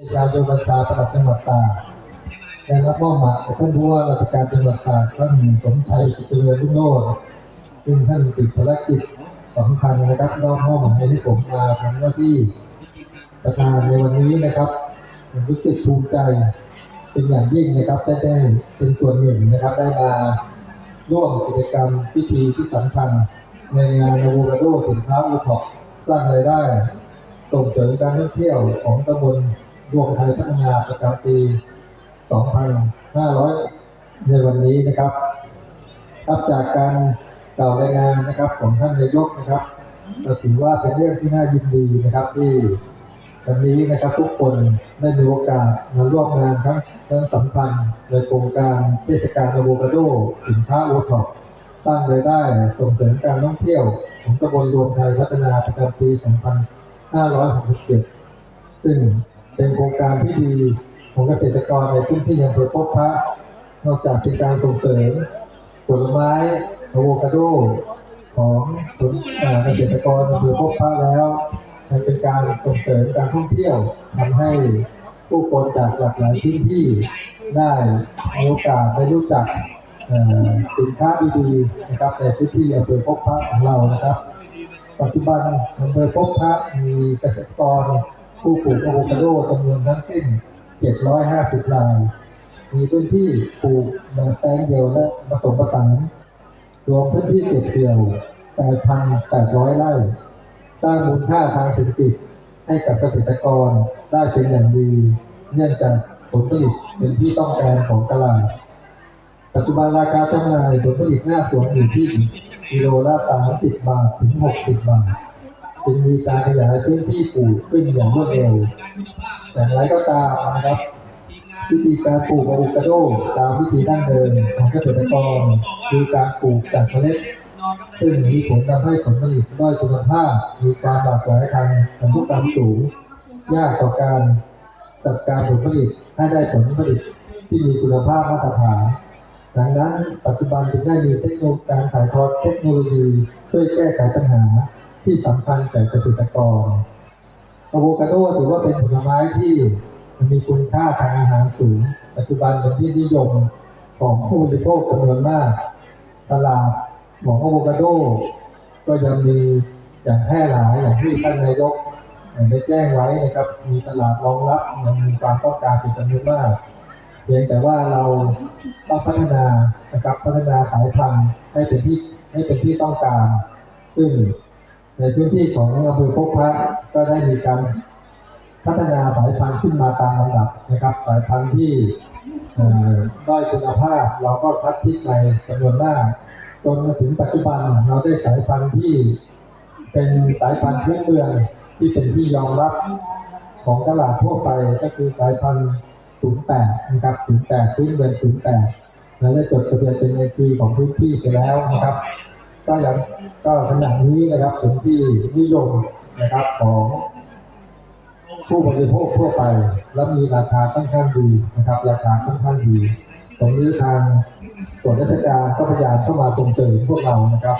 การโยบัญชาประหลัดจังหวัดตากได้รับมอบหมายจากท่านผู้ว่าราชการจังหวัดตากท่านสมชัยกิจเจริญรุ่งโรจน์ซึ่งท่านติดภารกิจสำคัญนะครับแล้วมอบหมายให้ผมมาทำหน้าที่ประธานในวันนี้นะครับผมรู้สึกภูมิใจเป็นอย่างยิ่งนะครับได้ได้เป็นส่วนหนึ่งนะครับได้มาร่วมกิจกรรมพิธีที่สำคัญในงานอะโวคาโดสินค้าโอท็อปสร้างรายได้ ส่งเสริมการท่องเที่ยวของตำบล รวมไทยพัฒนาประจำปี 2500 ในวันนี้นะครับรับจากการกล่าวรายงานนะครับของท่านนายกนะครับถือว่าเป็นเรื่องที่น่ายินดีนะครับที่วันนี้นะครับทุกคนได้มีโอกาสมาร่วมงานทั้งทั้งสำคัญในโครงการเทศกาลอะโวคาโดสินค้าโอท็อปสร้างรายได้ส่งเสริมการท่องเที่ยวของตำบลรวมไทยพัฒนาประจำปี 2567 ซึ่ง เป็นโครงการที่ดีของเกษตรกรในพื้นที่อำเภอพบพระ นอกจากเป็นการส่งเสริมผลไม้อะโวคาโดของผลเกษตรกรอำเภอพบพระแล้วยังเป็นการส่งเสริมการท่องเที่ยวทำให้ผู้คนจากหลากหลายพื้นที่ได้มีโอกาสได้รู้จักเอ่อสินค้าดีๆนะครับในพื้นที่อำเภอพบพระของเรานะครับ ปัจจุบันอำเภอพบพระมีเกษตรกร ผู้ปลูกอะโวคาโดจำนวนทั้งสิ้น 750ราย มีพื้นที่ปลูกแบบแปลงเดียวและผสมผสานรวมพื้นที่เก็บเกี่ยว 8,800 ไร่ สร้างมูลค่าทางเศรษฐกิจให้กับเกษตรกรได้เป็นอย่างดี เนื่องจากผลผลิตเป็นที่ต้องการของตลาด ปัจจุบันราคาจำหน่ายผลผลิตหน้าสวนอยู่ที่กิโลละ30 บาท ถึง 60 บาท จึงมีการขยายพื้นที่ปลูกขึ้นอย่างรวดเร็วแต่อย่างไรก็ตามนะครับวิธีการปลูกอะโวคาโดตามวิธีดั้งเดิมของเกษตรกรคือการปลูกจากเมล็ดซึ่งมีผลทำให้ผลผลิตด้อยคุณภาพ มีความหลากหลายทางพันธุกรรมสูง ยากต่อการจัดการผลผลิตให้ได้ผลผลิตที่มีคุณภาพมาตรฐานดังนั้นปัจจุบันจึงได้มีเทคโนโลยีการถ่ายทอดเทคโนโลยีช่วยแก้ไขปัญหา ที่สำคัญแก่เกษตรกรอะโวคาโดถือว่าเป็นผลไม้ที่มีคุณค่าทางอาหารสูง ปัจจุบันเป็นที่นิยมของผู้บริโภคจำนวนมาก ตลาดของอะโวคาโด ก็ยังมีอย่างแพร่หลายอย่างที่ท่านนายกได้แจ้งไว้นะครับ มีตลาดรองรับยังมีความต้องการเป็นจำนวนมากเพียงแต่ว่าเราต้องพัฒนานะครับพัฒนาสายพันธุ์ให้เป็นที่ให้เป็นที่ต้องการ ซึ่ง ในพื้นที่ของอำเภอพบพระก็ได้มีการพัฒนาสายพันธุ์ขึ้นมาตามลำดับนะครับ สายพันธุ์ที่เอ่อด้อยคุณภาพเราก็คัดทิ้งในจำนวนมากจนมาถึงปัจจุบันเราได้สายพันธุ์ที่เป็นสายพันธุ์พื้นเมืองที่เป็นที่ยอมรับของตลาดทั่วไปก็คือสายพันธุ์ 08 นะครับ 08 พื้นเมือง 08 แล้วได้จดทะเบียนเป็นไอทีของพื้นที่ไปแล้วนะครับ ก็อย่างก็ขณะนี้นะครับเป็นที่นิยมนะครับของผู้บริโภคทั่วไป และมีราคาค่อนข้างดีนะครับ ราคาค่อนข้างดี ตรงนี้ทางส่วนราชการก็พยายามเข้ามาส่งเสริมพวกเรานะครับ